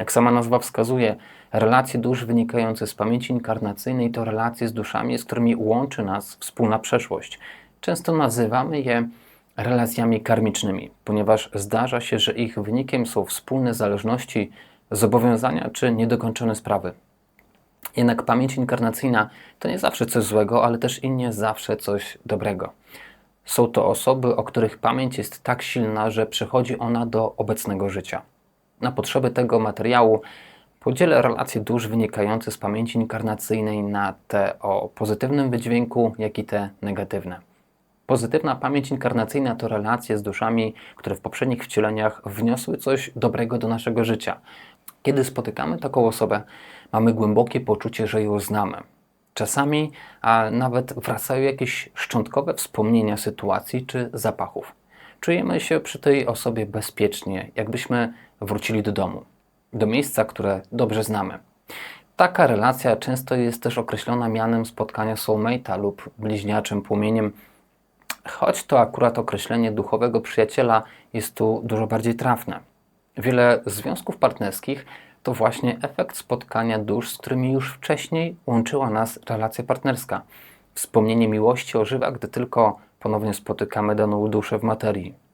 Jak sama nazwa wskazuje, relacje dusz wynikające z pamięci inkarnacyjnej to relacje z duszami, z którymi łączy nas wspólna przeszłość. Często nazywamy je relacjami karmicznymi, ponieważ zdarza się, że ich wynikiem są wspólne zależności, zobowiązania czy niedokończone sprawy. Jednak pamięć inkarnacyjna to nie zawsze coś złego, ale też i nie zawsze coś dobrego. Są to osoby, o których pamięć jest tak silna, że przechodzi ona do obecnego życia. Na potrzeby tego materiału podzielę relacje dusz wynikające z pamięci inkarnacyjnej na te o pozytywnym wydźwięku, jak i te negatywne. Pozytywna pamięć inkarnacyjna to relacje z duszami, które w poprzednich wcieleniach wniosły coś dobrego do naszego życia. Kiedy spotykamy taką osobę, mamy głębokie poczucie, że ją znamy. Czasami a nawet wracają jakieś szczątkowe wspomnienia sytuacji czy zapachów. Czujemy się przy tej osobie bezpiecznie, jakbyśmy wrócili do domu, do miejsca, które dobrze znamy. Taka relacja często jest też określona mianem spotkania soulmate'a lub bliźniaczym płomieniem, choć to akurat określenie duchowego przyjaciela jest tu dużo bardziej trafne. Wiele związków partnerskich to właśnie efekt spotkania dusz, z którymi już wcześniej łączyła nas relacja partnerska. Wspomnienie miłości ożywa, gdy tylko ponownie spotykamy daną duszę w materii.